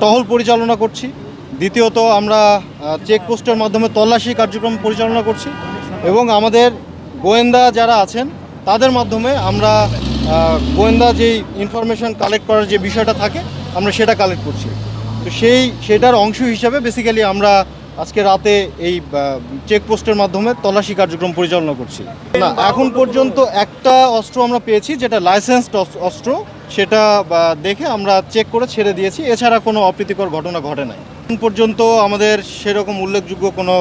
টহল পরিচালনা করছি। দ্বিতীয়ত আমরা চেকপোস্টের মাধ্যমে তল্লাশি কার্যক্রম পরিচালনা করছি এবং আমাদের গোয়েন্দা যারা আছেন, তাদের মাধ্যমে আমরা গোয়েন্দা যেই ইনফরমেশন কালেক্ট করার যে বিষয়টা থাকে, আমরা সেটা কালেক্ট করছি। তো সেই, সেটার অংশ হিসাবে বেসিক্যালি আমরা আজকে রাতে এই চেকপোস্টের মাধ্যমে তল্লাশি কার্যক্রম পরিচালনা করছি। না, এখন পর্যন্ত একটা অস্ত্র আমরা পেয়েছি, যেটা লাইসেন্সড অস্ত্র। সেটা দেখে আমরা চেক করে ছেড়ে দিয়েছি। এছাড়া কোনো অপ্রীতিকর ঘটনা ঘটে নাই। এখন পর্যন্ত আমাদের সেরকম উল্লেখযোগ্য কোনো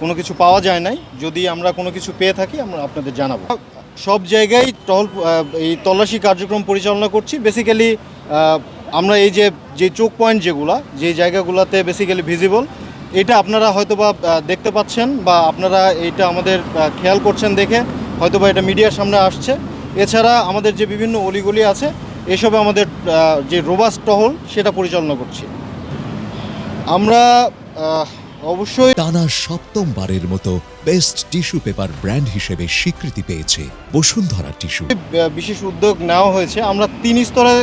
কোনো কিছু পাওয়া যায় নাই। যদি আমরা কোনো কিছু পেয়ে থাকি, আমরা আপনাদের জানাব। সব জায়গায় টহল এই তল্লাশি কার্যক্রম পরিচালনা করছি। বেসিক্যালি আমরা এই যে যে চোখ পয়েন্ট যেগুলা, যে জায়গাগুলোতে বেসিক্যালি ভিজিবল এটা আপনারা হয়তোবা আহ, দেখতে পাচ্ছেন বা আপনারা এটা আমাদের খেয়াল করছেন দেখে হয়তোবা এটা মিডিয়ার সামনে আসছে। এছাড়া আমাদের যে বিভিন্ন অলিগলি আছে এসবে আমাদের যে রোবাস টহল সেটা পরিচালনা করছি। আমরা অবশ্যই টানা সপ্তমবারের মতো বেস্ট টিস্যু পেপার ব্র্যান্ড হিসেবে স্বীকৃতি পেয়েছে বসুন্ধরা টিস্যু। বিশেষ উদ্যোগ নেওয়া হয়েছে। আমরা তিন স্তরে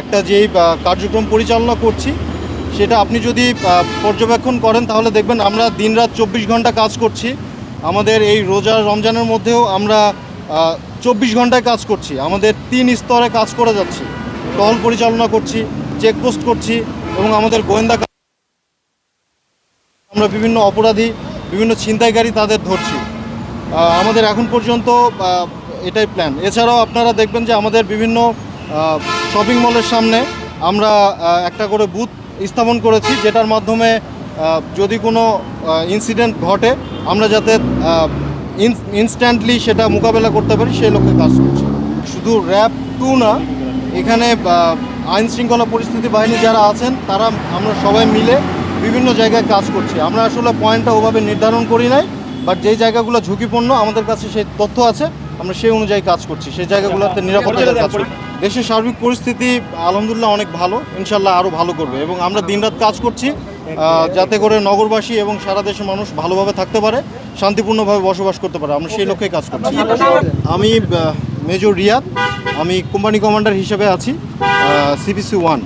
একটা যেই কার্যক্রম পরিচালনা করছি সেটা আপনি যদি পর্যবেক্ষণ করেন তাহলে দেখবেন আমরা দিনরাত চব্বিশ ঘণ্টা কাজ করছি। আমাদের এই রোজা রমজানের মধ্যেও আমরা চব্বিশ ঘন্টায় কাজ করছি। আমাদের তিন স্তরে কাজ করে যাচ্ছি। টহল পরিচালনা করছি, চেকপোস্ট করছি এবং আমাদের গোয়েন্দা আমরা বিভিন্ন অপরাধী, বিভিন্ন ছিনতাইকারী তাদের ধরছি। আমাদের এখন পর্যন্ত এটাই প্ল্যান এছাড়াও আপনারা দেখবেন যে আমাদের বিভিন্ন শপিং মলের সামনে আমরা একটা করে বুথ স্থাপন করেছি, যেটার মাধ্যমে যদি কোনো ইনসিডেন্ট ঘটে, আমরা যাতে ইনস্ট্যান্টলি সেটা মোকাবেলা করতে পারি, সেই লক্ষ্যে কাজ করছি। শুধু র্যাব টু না, এখানে আইন শৃঙ্খলা পরিস্থিতি বাহিনী যারা আছেন, তারা, আমরা সবাই মিলে বিভিন্ন জায়গায় কাজ করছি। আমরা আসলে পয়েন্টটা ওভাবে নির্ধারণ করি নাই বাট যেই জায়গাগুলো ঝুঁকিপূর্ণ, আমাদের কাছে সেই তথ্য আছে। আমরা সেই অনুযায়ী কাজ করছি। সেই জায়গাগুলোতে নিরাপত্তার কাজ করছি। দেশের সার্বিক পরিস্থিতি আলহামদুলিল্লাহ অনেক ভালো। ইনশাল্লাহ আরও ভালো করবে এবং আমরা দিনরাত কাজ করছি। যাতে করে নগরবাসী এবং সারা দেশের মানুষ ভালোভাবে থাকতে পারে শান্তিপূর্ণভাবে বসবাস করতে পারে। আমরা সেই লক্ষ্যে কাজ করছি। আমি মেজর রিয়াদ। আমি কোম্পানি কমান্ডার হিসেবে আছি সিবিসি ওয়ান